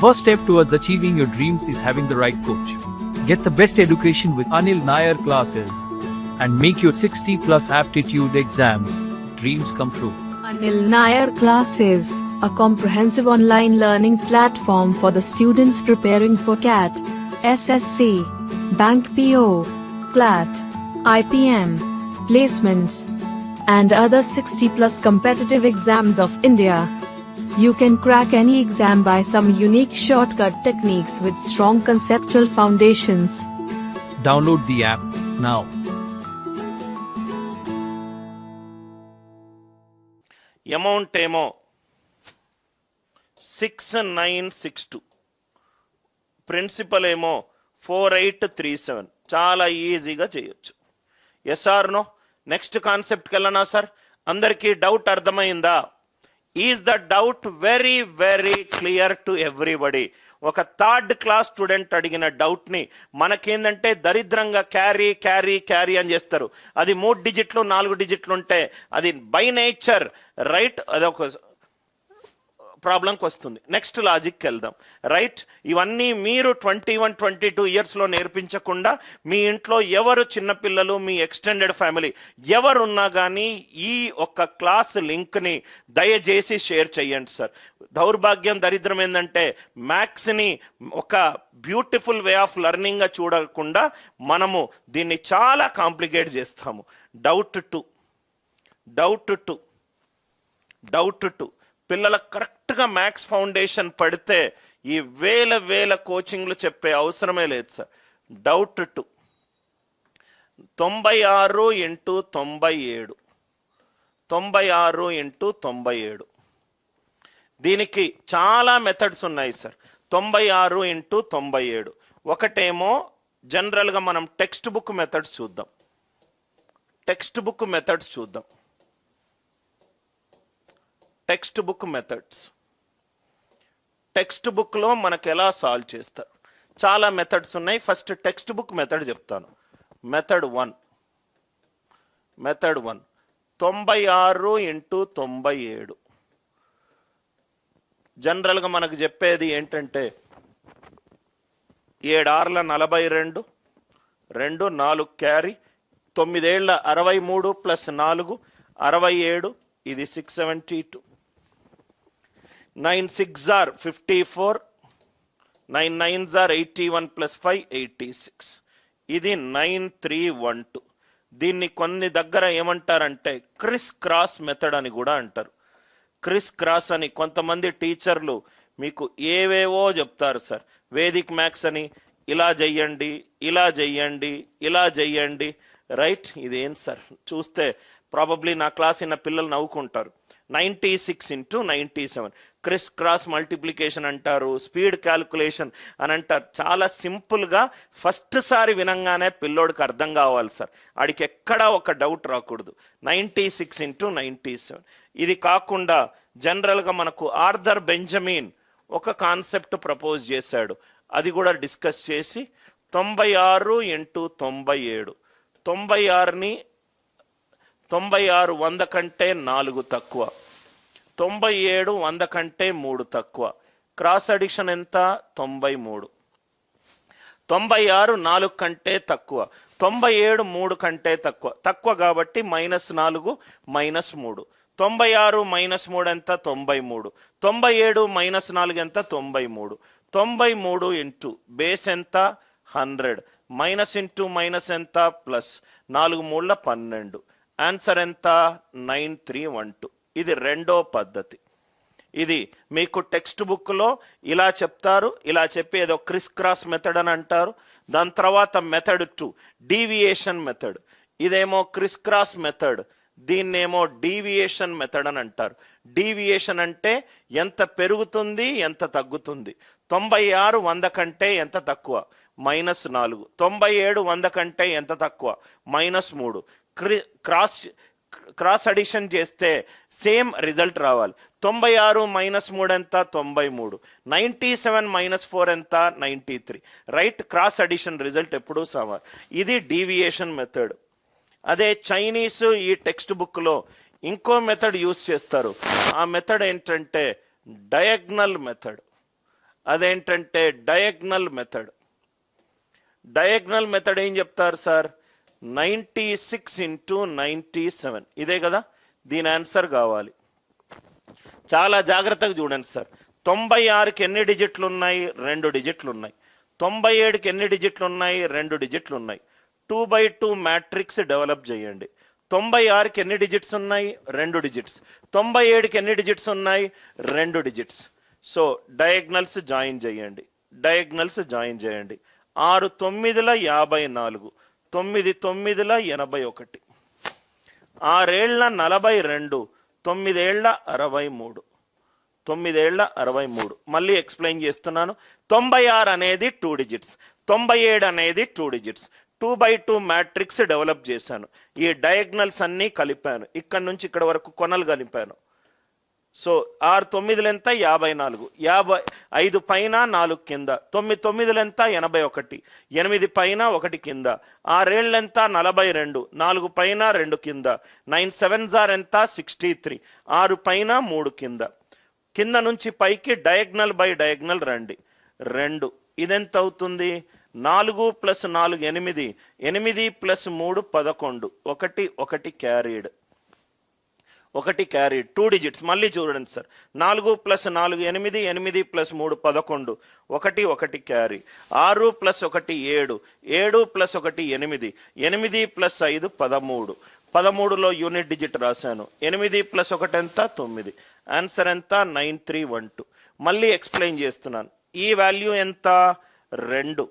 first step towards achieving your dreams is having the right coach. Get the best education with Anil Nair classes and make your 60 plus aptitude exams dreams come true. Anil Nair Classes, a comprehensive online learning platform for the students preparing for CAT, SSC, Bank PO, CLAT, IPM, placements, and other 60 plus competitive exams of India. You can crack any exam by some unique shortcut techniques with strong conceptual foundations. Download the app now. Amount ఏమో six nine six two principal ఏమో four eight three seven చాలా ఈజీగా చేయొచ్చు SR no next కాన్సెప్ట్కి వెళ్ళనా sir అందరికీ doubt అర్థమైందా is the doubt very very clear to everybody ఒక third class student అడిగిన డౌట్ని మనకేందంటే దరిద్రంగా క్యారీ క్యారీ క్యారీ అని చేస్తారు. అది మూడు డిజిట్లు నాలుగు డిజిట్లు ఉంటే అది బై నేచర్ రైట్ అదొక ప్రాబ్లంకి వస్తుంది. నెక్స్ట్ లాజిక్కి వెళ్దాం. రైట్ ఇవన్నీ మీరు ట్వంటీ వన్ ట్వంటీ టూ ఇయర్స్లో నేర్పించకుండా మీ ఇంట్లో ఎవరు చిన్నపిల్లలు మీ ఎక్స్టెండెడ్ ఫ్యామిలీ ఎవరున్నా కానీ ఈ ఒక్క క్లాస్ లింక్ని దయచేసి షేర్ చేయండి సార్ దౌర్భాగ్యం దరిద్రం ఏంటంటే మ్యాథ్స్ని ఒక బ్యూటిఫుల్ వే ఆఫ్ లెర్నింగ్గా చూడకుండా మనము దీన్ని చాలా కాంప్లికేట్ చేస్తాము. Doubt to doubt to doubt to పిల్లలకు డైరెక్ట్గా మ్యాథ్స్ ఫౌండేషన్ పడితే ఈ వేల వేల కోచింగ్లు చెప్పే అవసరమే లేదు సార్. Doubt to. తొంభై ఆరు ఇంటూ తొంభై ఏడు. తొంభై ఆరు ఇంటూ తొంభై ఏడు. దీనికి చాలా మెథడ్స్ ఉన్నాయి సార్. తొంభై ఆరు ఇంటూ తొంభై ఏడు. ఒకటేమో జనరల్గా మనం టెక్స్ట్ బుక్ మెథడ్స్ చూద్దాం. టెక్స్ట్ బుక్ మెథడ్స్ చూద్దాం. టెక్స్ట్ బుక్ మెథడ్స్ టెక్స్ట్ బుక్లో మనకు ఎలా సాల్వ్ చేస్తారు చాలా మెథడ్స్ ఉన్నాయి. ఫస్ట్ టెక్స్ట్ బుక్ మెథడ్ చెప్తాను. Method one. Method one. తొంభై ఆరు ఇంటూ తొంభై ఏడు. జనరల్గా మనకు చెప్పేది ఏంటంటే ఏడార్ల నలభై రెండు రెండు నాలుగు క్యారీ తొమ్మిదేళ్ళ అరవై మూడు ప్లస్ నాలుగు అరవై ఏడు ఇది six seventy two nine six or fifty four nine nine or eighty one plus five eighty six. ఇది నైన్ త్రీ వన్ టూ. దీన్ని కొన్ని దగ్గర ఏమంటారంటే క్రిస్ క్రాస్ మెథడ్ అని కూడా అంటారు. క్రిస్ క్రాస్ అని కొంతమంది టీచర్లు మీకు ఏవేవో చెప్తారు సార్. వేదిక్ మ్యాథ్స్ అని ఇలా చెయ్యండి ఇలా చెయ్యండి ఇలా చెయ్యండి. రైట్ ఇదేం సార్? చూస్తే ప్రాబబ్లీ నా క్లాస్ ఇన్న పిల్లలు నవ్వుకుంటారు. Ninety six into ninety seven. Criss cross multiplication అంటారు స్పీడ్ క్యాలిక్యులేషన్ అని అంటారు. చాలా సింపుల్గా ఫస్ట్ సారి వినంగానే పిల్లోడికి అర్థం కావాలి సార్. ఆడికి ఎక్కడా ఒక డౌట్ రాకూడదు. Ninety six into ninety seven. ఇది కాకుండా జనరల్గా మనకు ఆర్థర్ బెంజమిన్ ఒక కాన్సెప్ట్ ప్రపోజ్ చేశాడు. అది కూడా డిస్కస్ చేసి తొంభై ఆరు ఇంటూ తొంభై ఏడు. తొంభై ఆరుని తొంభై ఆరు వంద కంటే నాలుగు తక్కువ. తొంభై ఏడు వంద కంటే మూడు తక్కువ. క్రాస్ అడిషన్ ఎంత? తొంభై మూడు. తొంభై ఆరు నాలుగు కంటే తక్కువ. తొంభై ఏడు మూడు కంటే తక్కువ. తక్కువ కాబట్టి మైనస్ నాలుగు మైనస్ మూడు. తొంభై ఆరు మైనస్ మూడు ఎంత? తొంభై మూడు. తొంభై ఏడు మైనస్ నాలుగు ఎంత? తొంభై మూడు. తొంభై మూడు ఇంటూ బేస్ ఎంత? హండ్రెడ్. మైనస్ ఇంటూ మైనస్ ఎంత? ప్లస్. నాలుగు మూడుల పన్నెండు. ఆన్సర్ ఎంత? Nine three one two. ఇది రెండో పద్ధతి. ఇది మీకు టెక్స్ట్ బుక్లో ఇలా చెప్తారు ఇలా చెప్పి ఏదో క్రిస్ క్రాస్ మెథడ్ అని అంటారు. దాని తర్వాత మెథడ్ టూ డీవియేషన్ మెథడ్. ఇదేమో క్రిస్ క్రాస్ మెథడ్ దీన్నేమో డీవియేషన్ మెథడ్ అని అంటారు. డీవియేషన్ అంటే ఎంత పెరుగుతుంది ఎంత తగ్గుతుంది. తొంభై ఆరు వంద కంటే ఎంత తక్కువ? మైనస్ నాలుగు. తొంభై ఏడు వంద కంటే ఎంత తక్కువ? మైనస్ మూడు. క్రి క్రాస్ క్రాస్ అడిషన్ చేస్తే సేమ్ రిజల్ట్ రావాలి. తొంభై ఆరు మైనస్ మూడు ఎంత? తొంభై మూడు. నైంటీ సెవెన్ మైనస్ ఫోర్ ఎంత? Ninety three. Right cross addition result ఎప్పుడూ సమాన్. ఇది డీవియేషన్ మెథడ్. అదే చైనీస్ ఈ టెక్స్ట్ బుక్లో ఇంకో మెథడ్ యూస్ చేస్తారు. ఆ మెథడ్ ఏంటంటే డయాగ్నల్ మెథడ్. అదేంటంటే డయాగ్నల్ మెథడ్. డయాగ్నల్ మెథడ్ ఏం చెప్తారు sir? Ninety six into ninety seven ఇదే కదా? దీని ఆన్సర్ కావాలి. చాలా జాగ్రత్తగా చూడండి సార్. తొంభై ఆరుకి ఎన్ని డిజిట్లు ఉన్నాయి? రెండు డిజిట్లు ఉన్నాయి. తొంభై ఏడుకి ఎన్ని డిజిట్లు ఉన్నాయి? రెండు డిజిట్లు ఉన్నాయి. Two by two matrix develop చేయండి. తొంభై ఆరుకి ఎన్ని డిజిట్స్ ఉన్నాయి? రెండు డిజిట్స్ తొంభై ఏడుకి ఎన్ని డిజిట్స్ ఉన్నాయి? రెండు డిజిట్స్ సో డయాగ్నల్స్ జాయిన్ చేయండి. డయాగ్నల్స్ జాయిన్ చేయండి. ఆరు తొమ్మిదిల యాభై నాలుగు. తొమ్మిది తొమ్మిదిల ఎనభై ఒకటి. ఆరేళ్ళ నలభై రెండు తొమ్మిదేళ్ళ అరవై మూడు. తొమ్మిదేళ్ళ అరవై మూడు. మళ్ళీ ఎక్స్ప్లెయిన్ చేస్తున్నాను. తొంభై ఆరు అనేది టూ డిజిట్స్ తొంభై ఏడు అనేది two digits two by two matrix develop చేశాను. ఈ డయాగ్నల్స్ అన్నీ కలిపాను. ఇక్కడ నుంచి ఇక్కడ వరకు కొనలు కలిపాను. సో ఆరు తొమ్మిదిలెంత యాభై నాలుగు. యాభై ఐదు పైన నాలుగు కింద. తొమ్మిది తొమ్మిదిలెంత ఎనభై ఒకటి. ఎనిమిది పైన ఒకటి కింద. ఆరేళ్ళెంత నలభై రెండు. నాలుగు పైన రెండు కింద. నైన్ సెవెన్ జార్ ఎంత? Sixty three. ఆరు పైన మూడు కింద. కింద నుంచి పైకి డయాగ్నల్ బై డయాగ్నల్ రండి. రెండు. ఇదెంత అవుతుంది? నాలుగు ప్లస్ నాలుగు ఎనిమిది. ఎనిమిది ప్లస్ మూడు పదకొండు. ఒకటి ఒకటి క్యారీడ్. ఒకటి క్యారీ టూ డిజిట్స్ మళ్ళీ చూడండి సార్. నాలుగు ప్లస్ నాలుగు ఎనిమిది ఎనిమిది ప్లస్ మూడు పదకొండు. ఒకటి ఒకటి క్యారీ. ఆరు ప్లస్ ఒకటి ఏడు. ఏడు ప్లస్ ఒకటి ఎనిమిది. ఎనిమిది ప్లస్ ఐదు పదమూడు. పదమూడులో యూనిట్ డిజిట్ రాశాను. ఎనిమిది ప్లస్ ఒకటి ఎంత? తొమ్మిది. ఆన్సర్ ఎంత? Nine three one two. మళ్ళీ ఎక్స్ప్లెయిన్ చేస్తున్నాను. ఈ వాల్యూ ఎంత? రెండు.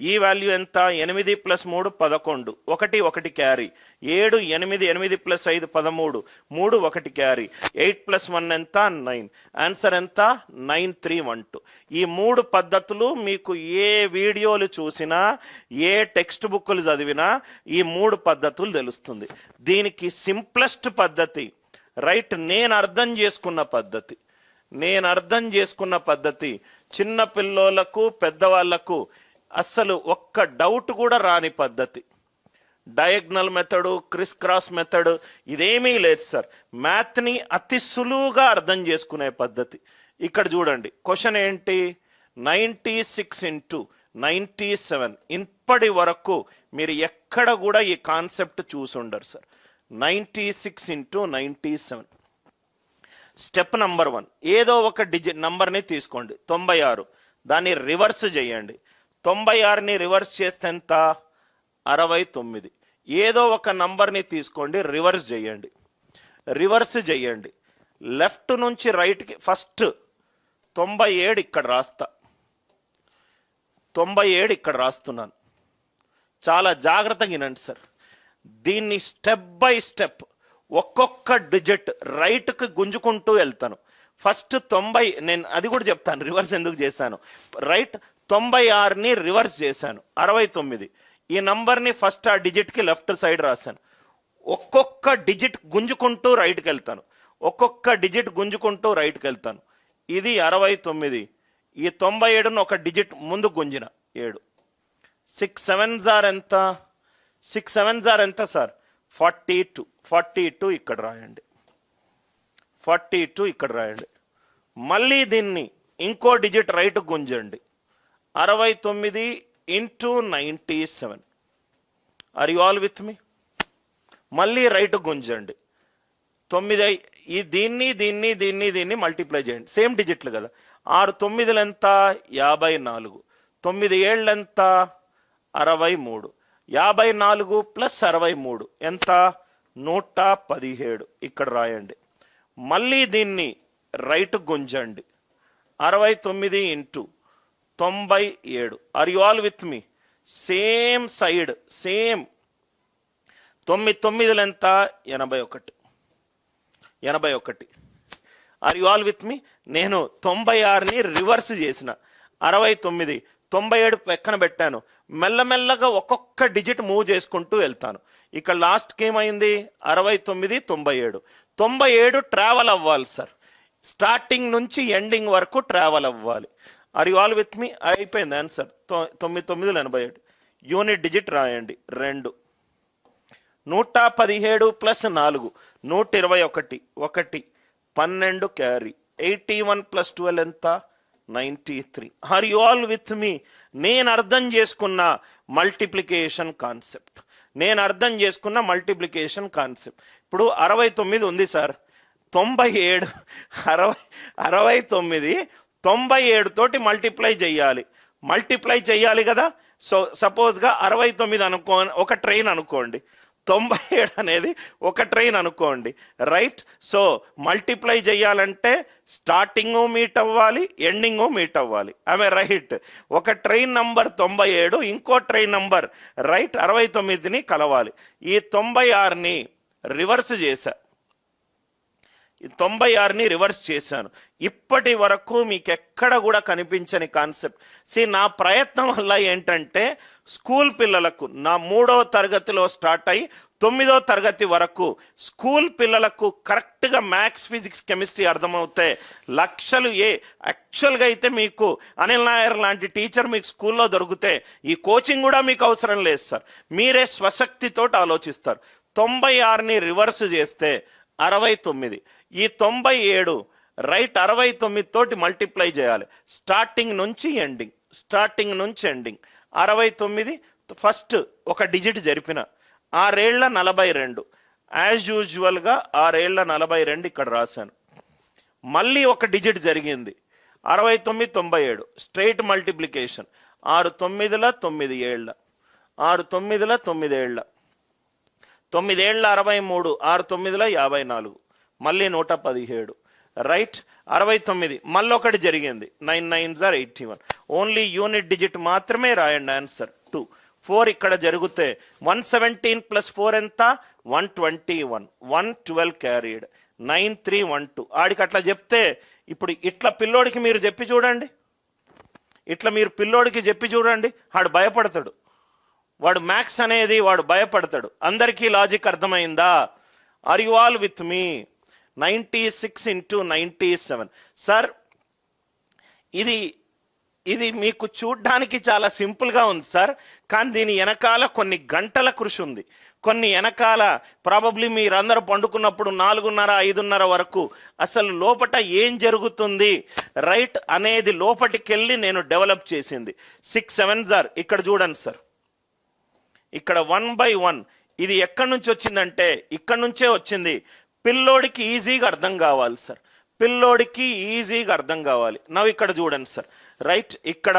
ఈ వాల్యూ ఎంత? ఎనిమిది ప్లస్ మూడు పదకొండు. ఒకటి ఒకటి క్యారీ. ఏడు ఎనిమిది ఎనిమిది ప్లస్ ఐదు పదమూడు. మూడు ఒకటి క్యారీ. ఎయిట్ ప్లస్ వన్ ఎంత? నైన్. ఆన్సర్ ఎంత? Nine three one two. ఈ మూడు పద్ధతులు మీకు ఏ వీడియోలు చూసినా ఏ టెక్స్ట్ బుక్లు చదివినా ఈ మూడు పద్ధతులు తెలుస్తుంది. దీనికి సింప్లెస్ట్ పద్ధతి రైట్ నేను అర్థం చేసుకున్న పద్ధతి. నేను అర్థం చేసుకున్న పద్ధతి చిన్న పిల్లోలకు పెద్దవాళ్ళకు అస్సలు ఒక్క డౌట్ కూడా రాని పద్ధతి. Diagonal method criss cross method ఇదేమీ లేదు సార్. మ్యాథ్ని అతి సులువుగా అర్థం చేసుకునే పద్ధతి. ఇక్కడ చూడండి క్వశ్చన్ ఏంటి? Ninety six into ninety seven ఇప్పటి వరకు మీరు ఎక్కడ కూడా ఈ concept చూసుండరు sir. Ninety six into ninety seven step number one ఏదో ఒక డిజిట్ నంబర్ని తీసుకోండి. తొంభై ఆరు. దాన్ని రివర్స్ చేయండి. తొంభై ఆరుని రివర్స్ చేస్తే ఎంత? అరవై తొమ్మిది. ఏదో ఒక నంబర్ని తీసుకోండి రివర్స్ చేయండి. రివర్స్ చేయండి. లెఫ్ట్ నుంచి రైట్కి ఫస్ట్ తొంభై ఏడు ఇక్కడ రాస్తా. తొంభై ఏడు ఇక్కడ రాస్తున్నాను. చాలా జాగ్రత్తగా వినండి సార్. దీన్ని స్టెప్ బై స్టెప్ ఒక్కొక్క డిజిట్ రైట్కి గుంజుకుంటూ వెళ్తాను. ఫస్ట్ తొంభై నేను అది కూడా చెప్తాను రివర్స్ ఎందుకు చేశాను? రైట్ తొంభై ఆరుని రివర్స్ చేశాను అరవై తొమ్మిది. ఈ నంబర్ని ఫస్ట్ ఆ డిజిట్కి లెఫ్ట్ సైడ్ రాశాను. ఒక్కొక్క డిజిట్ గుంజుకుంటూ రైట్కి వెళ్తాను ఒక్కొక్క డిజిట్ గుంజుకుంటూ రైట్కి వెళ్తాను ఇది అరవై తొమ్మిది. ఈ తొంభై ఏడును ఒక డిజిట్ ముందు గుంజిన ఏడు. సిక్స్ సెవెన్ జార్ ఎంత? సిక్స్ సెవెన్ జార్ ఎంత sir? Forty two. Forty two ఇక్కడ రాయండి. ఫార్టీ టూ ఇక్కడ రాయండి. మళ్ళీ దీన్ని ఇంకో డిజిట్ రైట్ గుంజండి. అరవై తొమ్మిది into ninety seven. Are you all with me మళ్ళీ రైట్ గుంజండి. తొమ్మిది ఈ దీన్ని దీన్ని దీన్ని దీన్ని మల్టిప్లై చేయండి. సేమ్ డిజిట్లు కదా. ఆరు తొమ్మిదిలు ఎంత యాభై నాలుగు. తొమ్మిది ఏళ్ళు ఎంత అరవై మూడు. యాభై నాలుగు ప్లస్ అరవై మూడు. ఎంత? నూట పదిహేడు. ఇక్కడ రాయండి. మళ్ళీ దీన్ని రైట్ గుంజండి. అరవై తొమ్మిది ఇంటూ తొంభై ఏడు. Are you all with me same side same తొమ్మిది తొమ్మిదిలు ఎంత ఎనభై ఒకటి. ఎనభై ఒకటి. Are you all with me నేను తొంభై ఆరుని రివర్స్ చేసిన. అరవై తొమ్మిది తొంభై ఏడు పక్కన పెట్టాను. మెల్లమెల్లగా ఒక్కొక్క డిజిట్ మూవ్ చేసుకుంటూ వెళ్తాను. ఇక్కడ లాస్ట్కి ఏమైంది అరవై తొమ్మిది తొంభై ఏడు. తొంభై ఏడు ట్రావెల్ అవ్వాలి సార్ స్టార్టింగ్ నుంచి ఎండింగ్ వరకు ట్రావెల్ అవ్వాలి. Are you all with me అయిపోయింది ఆన్సర్ తొమ్మిది తొమ్మిది ఎనభై ఏడు. యూనిట్ డిజిట్ రాయండి. రెండు. నూట పదిహేడు ప్లస్ నాలుగు. నూట ఇరవై ఒకటి. ఒకటి. పన్నెండు carry eighty one plus twelve ఎంత? Ninety three are you all with me నేను అర్థం చేసుకున్న మల్టిప్లికేషన్ కాన్సెప్ట్ నేను అర్థం చేసుకున్న మల్టిప్లికేషన్ కాన్సెప్ట్ ఇప్పుడు అరవై తొమ్మిది ఉంది సార్ తొంభై ఏడు అరవై అరవై తొమ్మిది తొంభై ఏడు తోటి మల్టిప్లై చేయాలి. మల్టిప్లై చేయాలి కదా? సో సపోజ్గా అరవై తొమ్మిది అనుకో ఒక ట్రైన్ అనుకోండి. తొంభై ఏడు అనేది ఒక ట్రైన్ అనుకోండి. రైట్ సో మల్టిప్లై చేయాలంటే స్టార్టింగ్ మీట్ అవ్వాలి ఎండింగ్ మీట్ అవ్వాలి. ఆమె రైట్ ఒక ట్రైన్ నంబర్ తొంభై ఏడు ఇంకో ట్రైన్ నంబర్ రైట్ అరవై తొమ్మిదిని కలవాలి. ఈ తొంభై ఆరుని రివర్స్ చేశా. తొంభై ఆరుని రివర్స్ చేశాను. ఇప్పటి వరకు మీకు ఎక్కడ కూడా కనిపించని కాన్సెప్ట్. సి నా ప్రయత్నం వల్ల ఏంటంటే స్కూల్ పిల్లలకు నా మూడవ తరగతిలో స్టార్ట్ అయ్యి తొమ్మిదో తరగతి వరకు స్కూల్ పిల్లలకు కరెక్ట్గా మ్యాథ్స్ ఫిజిక్స్ కెమిస్ట్రీ అర్థమవుతాయి లక్షలు ఏ యాక్చువల్గా అయితే మీకు అనిల్ నాయర్ లాంటి టీచర్ మీకు స్కూల్లో దొరికితే ఈ కోచింగ్ కూడా మీకు అవసరం లేదు సార్. మీరే స్వశక్తితోటి ఆలోచిస్తారు. తొంభై ఆరుని రివర్స్ చేస్తే అరవై తొమ్మిది. ఈ తొంభై ఏడు రైట్ అరవై తొమ్మిది తోటి మల్టిప్లై చేయాలి. స్టార్టింగ్ నుంచి ఎండింగ్ స్టార్టింగ్ నుంచి ఎండింగ్. అరవై తొమ్మిది ఫస్ట్ ఒక డిజిట్ జరిపిన ఆరేళ్ళ నలభై రెండు. యాజ్ యూజువల్గా ఆరేళ్ళ నలభై రెండు ఇక్కడ రాశాను. మళ్ళీ ఒక డిజిట్ జరిగింది. అరవై తొమ్మిది తొంభై ఏడు. Straight multiplication. ఆరు తొమ్మిదిల తొమ్మిది ఏళ్ళ ఆరు తొమ్మిదిల తొమ్మిదేళ్ళ తొమ్మిదేళ్ళ అరవై మూడు ఆరు తొమ్మిదిల యాభై నాలుగు. మళ్ళీ నూట పదిహేడు. రైట్ అరవై తొమ్మిది. మళ్ళొకటి ఒకటి జరిగింది. Nine nine jar eighty one. Only unit digit మాత్రమే రాయండి ఆన్సర్. టూ. ఫోర్ ఇక్కడ జరిగితే వన్ సెవెంటీన్ ప్లస్ ఫోర్ ఎంత? One twenty one. One twelve carried. Nine three one two. ఆడికి అట్లా చెప్తే ఇప్పుడు ఇట్లా పిల్లోడికి మీరు చెప్పి చూడండి. ఇట్లా మీరు పిల్లోడికి చెప్పి చూడండి. వాడు భయపడతాడు. వాడు మ్యాథ్స్ అనేది వాడు భయపడతాడు. అందరికీ లాజిక్ అర్థమైందా? Are you all with me ninety six into ninety seven. Sir ఇది ఇది మీకు చూడ్డానికి చాలా సింపుల్గా ఉంది సార్ కానీ దీని వెనకాల కొన్ని గంటల కృషి ఉంది. కొన్ని వెనకాల ప్రాబబ్లీ మీరందరూ పండుకున్నప్పుడు నాలుగున్నర ఐదున్నర వరకు అసలు లోపట ఏం జరుగుతుంది రైట్ అనేది లోపటికెళ్ళి నేను డెవలప్ చేసింది. సిక్స్ సెవెన్ సార్ ఇక్కడ చూడండి సార్. ఇక్కడ వన్ బై వన్ ఇది ఎక్కడి నుంచి వచ్చిందంటే ఇక్కడి నుంచే వచ్చింది. పిల్లోడికి ఈజీగా అర్థం కావాలి సార్ పిల్లోడికి ఈజీగా అర్థం కావాలి. నవ్వు ఇక్కడ చూడండి సార్ రైట్ ఇక్కడ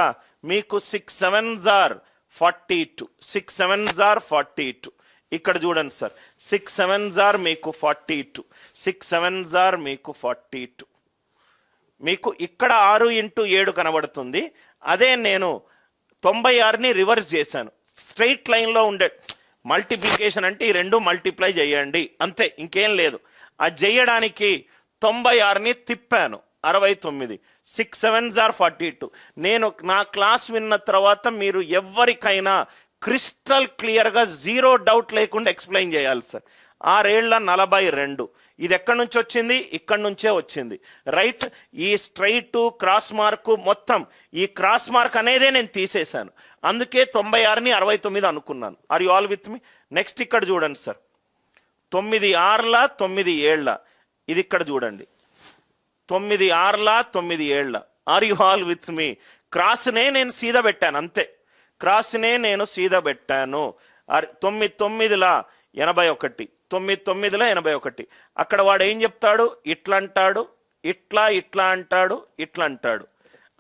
మీకు six seven are forty two six seven are forty two ఇక్కడ చూడండి సార్ సిక్స్ సెవెన్ జార్ మీకు forty two six seven are మీకు ఫార్టీ టూ మీకు ఇక్కడ ఆరు ఇంటూ ఏడు కనబడుతుంది. అదే నేను తొంభై ఆరుని రివర్స్ చేశాను. స్ట్రైట్ లైన్లో ఉండే మల్టిప్లికేషన్ అంటే ఈ రెండు మల్టిప్లై చేయండి. అంతే ఇంకేం లేదు. అది చేయడానికి తొంభై ఆరుని తిప్పాను. అరవై తొమ్మిది. Six seven jar forty two. నేను నా క్లాస్ విన్న తర్వాత మీరు ఎవరికైనా క్రిస్టల్ క్లియర్గా జీరో డౌట్ లేకుండా ఎక్స్ప్లెయిన్ చేయాలి సార్. ఆరేళ్ళ నలభై రెండు. ఇది ఎక్కడి నుంచి వచ్చింది? ఇక్కడి నుంచే వచ్చింది. రైట్? ఈ స్ట్రైట్ క్రాస్ మార్కు మొత్తం. ఈ క్రాస్ మార్క్ అనేదే నేను తీసేశాను. అందుకే తొంభై ఆరుని అరవై తొమ్మిది అనుకున్నాను. Are you all with me next ఇక్కడ చూడండి సార్. తొమ్మిది ఆర్ల తొమ్మిది ఏళ్ళ. ఇది ఇక్కడ చూడండి. తొమ్మిది ఆర్ల తొమ్మిది ఏళ్ళ. Are you all with me క్రాస్నే నేను సీద పెట్టాను అంతే. క్రాస్నే నేను సీద పెట్టాను. తొమ్మిది తొమ్మిదిల ఎనభై ఒకటి. తొమ్మిది తొమ్మిదిల ఎనభై ఒకటి. అక్కడ వాడు ఏం చెప్తాడు? ఇట్లా అంటాడు ఇట్లా ఇట్లా అంటాడు ఇట్లా అంటాడు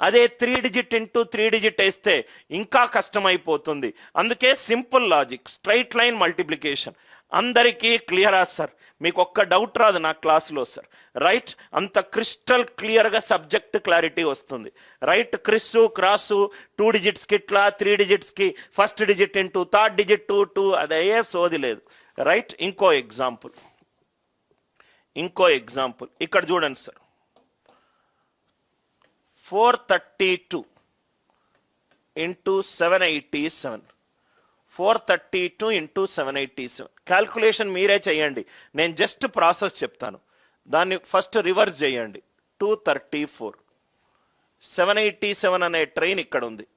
అదే three digit into three digit వేస్తే ఇంకా కష్టమైపోతుంది. అందుకే simple logic straight line multiplication. అందరికీ క్లియరా సార్? మీకు ఒక్క డౌట్ రాదు నా క్లాస్లో సార్. రైట్ అంత క్రిస్టల్ క్లియర్గా సబ్జెక్ట్ క్లారిటీ వస్తుంది. రైట్ క్రిస్సు క్రాసు టూ డిజిట్స్కి ఇట్లా three డిజిట్స్కి first digit into third digit two two అదే సోది లేదు. రైట్ ఇంకో ఎగ్జాంపుల్. ఇంకో ఎగ్జాంపుల్. ఇక్కడ చూడండి sir. Four thirty two into seven eighty seven. Four thirty two into seven eighty seven. Calculation మీరే చేయండి. నేను జస్ట్ ప్రాసెస్ చెప్తాను. దాన్ని ఫస్ట్ రివర్స్ చేయండి. Two thirty four seven eighty seven అనే ట్రైన్ ఇక్కడ ఉంది.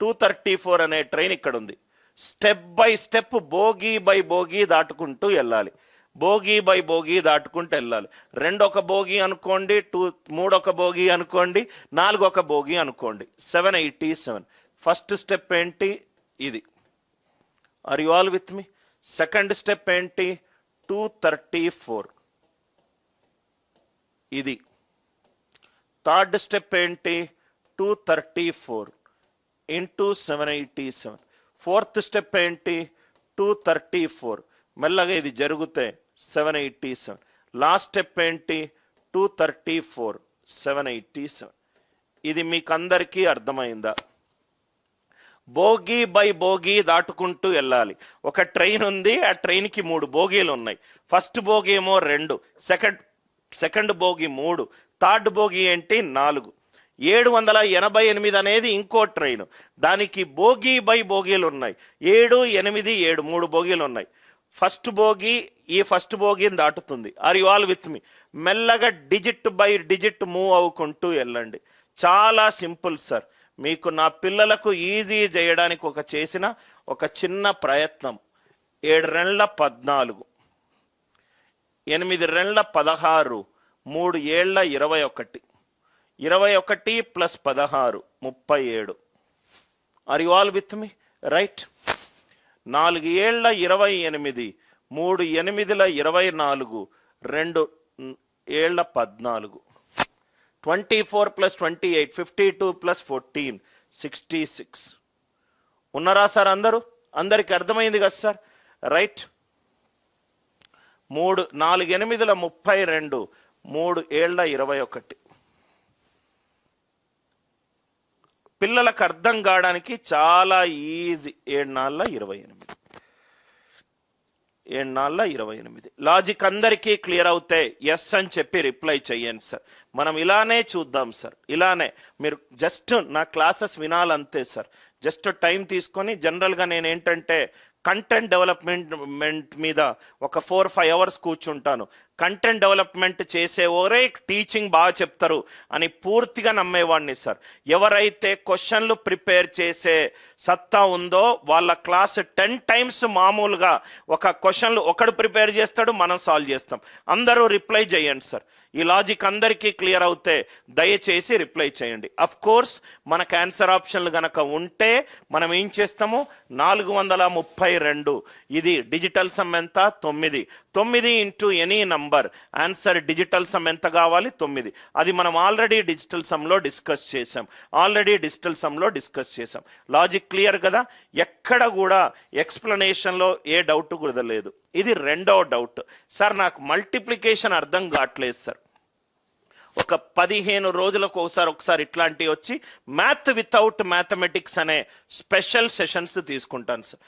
టూ థర్టీ ఫోర్ అనే ట్రైన్ ఇక్కడ ఉంది. Step by step bogie by bogie దాటుకుంటూ వెళ్ళాలి. భోగి బై భోగి దాటుకుంటూ వెళ్ళాలి. రెండు ఒక అనుకోండి టూ మూడు ఒక బోగి అనుకోండి నాలుగు ఒక అనుకోండి. Seven eighty seven first step ఏంటి? ఇది. Are you all with me second step ఏంటి? టూ థర్టీ ఫోర్ ఇది. థర్డ్ స్టెప్ ఏంటి? Two thirty four into seven eighty seven fourth step ఏంటి? టూ థర్టీ ఫోర్ మెల్లగా ఇది జరిగితే seven eighty seven last step ఏంటి? Two thirty four seven eighty seven ఇది మీకు అందరికీ అర్థమైందా? బోగి బై బోగీ దాటుకుంటూ వెళ్ళాలి. ఒక ట్రైన్ ఉంది ఆ ట్రైన్కి మూడు బోగీలు ఉన్నాయి. ఫస్ట్ బోగి ఏమో రెండు సెకండ్ సెకండ్ బోగి మూడు థర్డ్ బోగి ఏంటి? నాలుగు. ఏడు వందల ఎనభై ఎనిమిది అనేది ఇంకో ట్రైన్. దానికి బోగి బై బోగీలు ఉన్నాయి. ఏడు ఎనిమిది ఏడు మూడు బోగీలు ఉన్నాయి. ఫస్ట్ బోగి ఈ ఫస్ట్ బోగిని దాటుతుంది. Are you all with me మెల్లగా డిజిట్ బై డిజిట్ మూవ్ అవ్వుకుంటూ వెళ్ళండి. చాలా సింపుల్ సార్. మీకు నా పిల్లలకు ఈజీ చేయడానికి ఒక చేసిన ఒక చిన్న ప్రయత్నం. ఏడు రెండ్ల పద్నాలుగు. ఎనిమిది రెండ్ల పదహారు. మూడు ఏళ్ళ ఇరవై ఒకటి. ఇరవై ఒకటి ప్లస్ పదహారు ముప్పై ఏడు. Are you all with me right నాలుగు ఏళ్ళ ఇరవై ఎనిమిది మూడు ఎనిమిదిల ఇరవై నాలుగు రెండు ఏళ్ళ పద్నాలుగు. Twenty four plus twenty eight fifty two plus fourteen sixty six ఉన్నారా సార్ అందరూ? అందరికి అర్థమైంది కదా సార్? రైట్. మూడు నాలుగు ఎనిమిదిల ముప్పై రెండు మూడు ఏళ్ళ ఇరవై ఒకటి. పిల్లలకు అర్థం కావడానికి చాలా ఈజీ. ఏడు నాళ్ళ ఇరవై ఎనిమిది. ఏడు నాళ్ళ ఇరవై ఎనిమిది. లాజిక్ అందరికీ క్లియర్ అవుతే ఎస్ అని చెప్పి రిప్లై చెయ్యండి సార్ మనం ఇలానే చూద్దాం సార్ ఇలానే. మీరు జస్ట్ నా క్లాసెస్ వినాలంతే సార్ జస్ట్ టైం తీసుకొని జనరల్గా నేను ఏంటంటే కంటెంట్ డెవలప్మెంట్ మీద ఒక ఫోర్ ఫైవ్ అవర్స్ కూర్చుంటాను. కంటెంట్ డెవలప్మెంట్ చేసేవారే టీచింగ్ బాగా చెప్తారు అని పూర్తిగా నమ్మేవాడిని సార్. ఎవరైతే క్వశ్చన్లు ప్రిపేర్ చేసే సత్తా ఉందో వాళ్ళ క్లాస్ టెన్ టైమ్స్ మామూలుగా ఒక క్వశ్చన్లు ఒకడు ప్రిపేర్ చేస్తాడు మనం సాల్వ్ చేస్తాం. అందరూ రిప్లై చేయండి సార్. ఈ లాజిక్ అందరికీ క్లియర్ అవుతే దయచేసి రిప్లై చేయండి. అఫ్ కోర్స్ మనకు ఆన్సర్ ఆప్షన్లు గనక ఉంటే మనం ఏం చేస్తాము? నాలుగు వందల ముప్పై రెండు. ఇది డిజిటల్ సమ్ ఎంత? తొమ్మిది. తొమ్మిది into any number answer digital sum ఎంత కావాలి? తొమ్మిది. అది మనం ఆల్రెడీ డిజిటల్ సమ్లో డిస్కస్ చేసాం ఆల్రెడీ డిజిటల్ సమ్లో డిస్కస్ చేసాం లాజిక్ క్లియర్ కదా? ఎక్కడ కూడా ఎక్స్ప్లెనేషన్లో ఏ డౌట్ కూడా ఇది రెండో డౌట్ సార్ నాకు మల్టిప్లికేషన్ అర్థం కావట్లేదు సార్ ఒక పదిహేను రోజులకు ఒకసారి ఒకసారి ఇట్లాంటివి వచ్చి మ్యాథ్ వితౌట్ మ్యాథమెటిక్స్ అనే స్పెషల్ సెషన్స్ తీసుకుంటాను సార్